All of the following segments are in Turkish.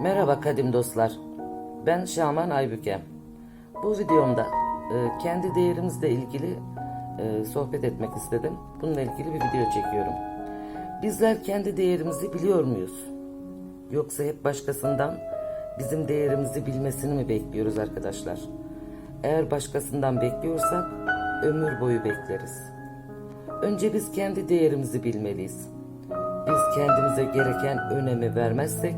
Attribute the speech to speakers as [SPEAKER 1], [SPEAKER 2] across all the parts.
[SPEAKER 1] Merhaba kadim dostlar. Ben Şaman Aybüke. Bu videomda e, kendi değerimizle ilgili e, sohbet etmek istedim. Bununla ilgili bir video çekiyorum. Bizler kendi değerimizi biliyor muyuz? Yoksa hep başkasından bizim değerimizi bilmesini mi bekliyoruz arkadaşlar? Eğer başkasından bekliyorsak ömür boyu bekleriz. Önce biz kendi değerimizi bilmeliyiz. Biz kendimize gereken önemi vermezsek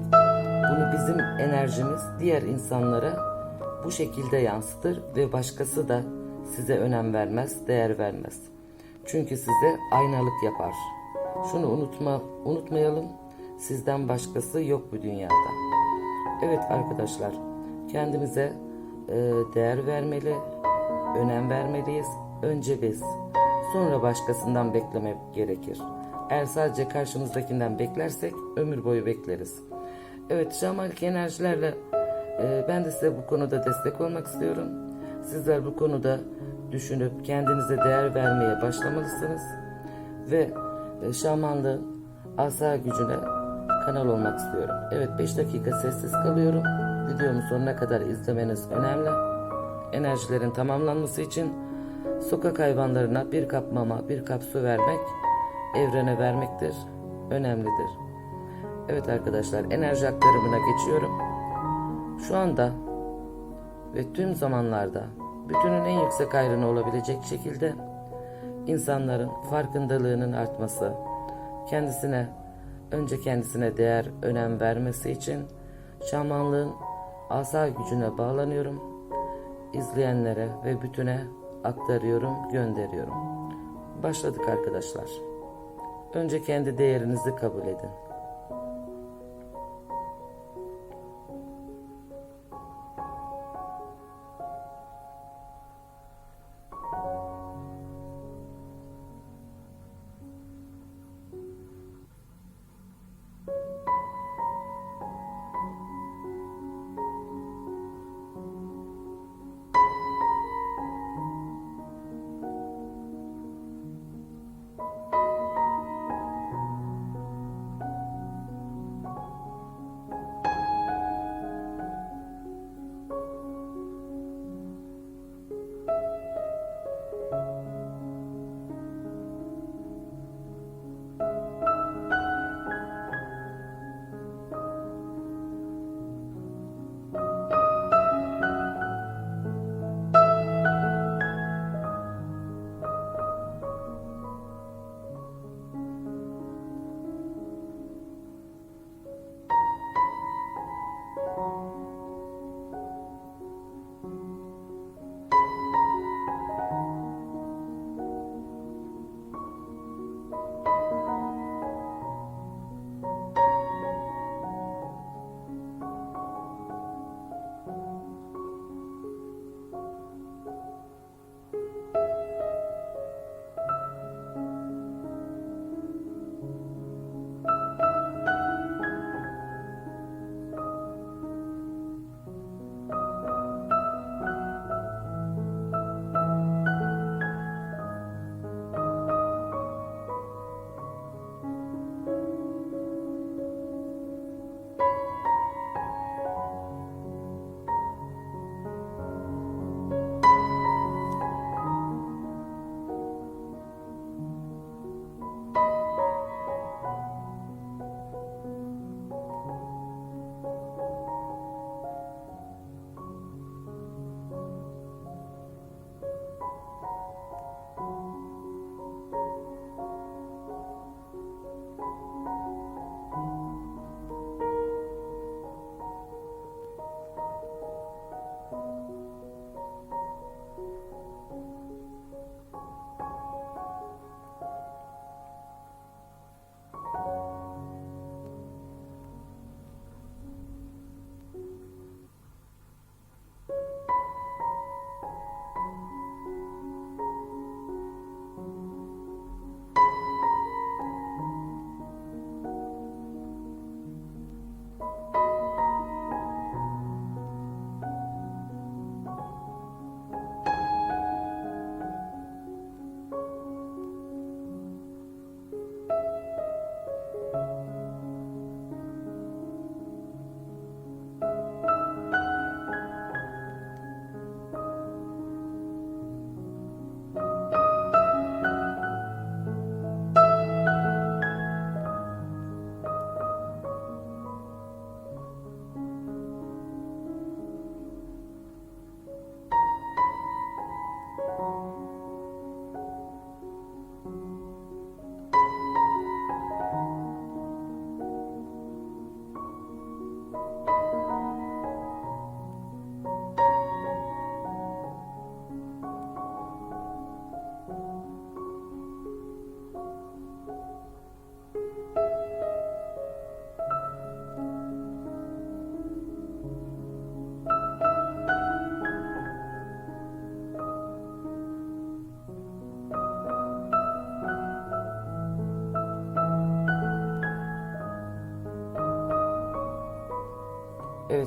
[SPEAKER 1] bunu bizim enerjimiz diğer insanlara bu şekilde yansıtır ve başkası da size önem vermez, değer vermez. Çünkü size aynalık yapar. Şunu unutma, unutmayalım. Sizden başkası yok bu dünyada. Evet arkadaşlar, kendimize e, değer vermeli, önem vermeliyiz. Önce biz, sonra başkasından beklemek gerekir. Eğer sadece karşımızdakinden beklersek ömür boyu bekleriz. Evet, şamanik enerjilerle e, ben de size bu konuda destek olmak istiyorum. Sizler bu konuda düşünüp kendinize değer vermeye başlamalısınız. Ve e, şamanlığın asa gücüne kanal olmak istiyorum. Evet 5 dakika sessiz kalıyorum. Videomu sonuna kadar izlemeniz önemli. Enerjilerin tamamlanması için sokak hayvanlarına bir kap mama, bir kap su vermek, evrene vermektir. Önemlidir. Evet arkadaşlar enerji aktarımına geçiyorum. Şu anda ve tüm zamanlarda bütünün en yüksek ayrını olabilecek şekilde insanların farkındalığının artması, kendisine önce kendisine değer, önem vermesi için şamanlığın asa gücüne bağlanıyorum. İzleyenlere ve bütüne aktarıyorum, gönderiyorum. Başladık arkadaşlar. Önce kendi değerinizi kabul edin.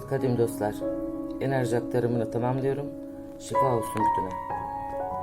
[SPEAKER 1] Kadim dostlar, enerji aktarımını tamamlıyorum. Şifa olsun bütüne.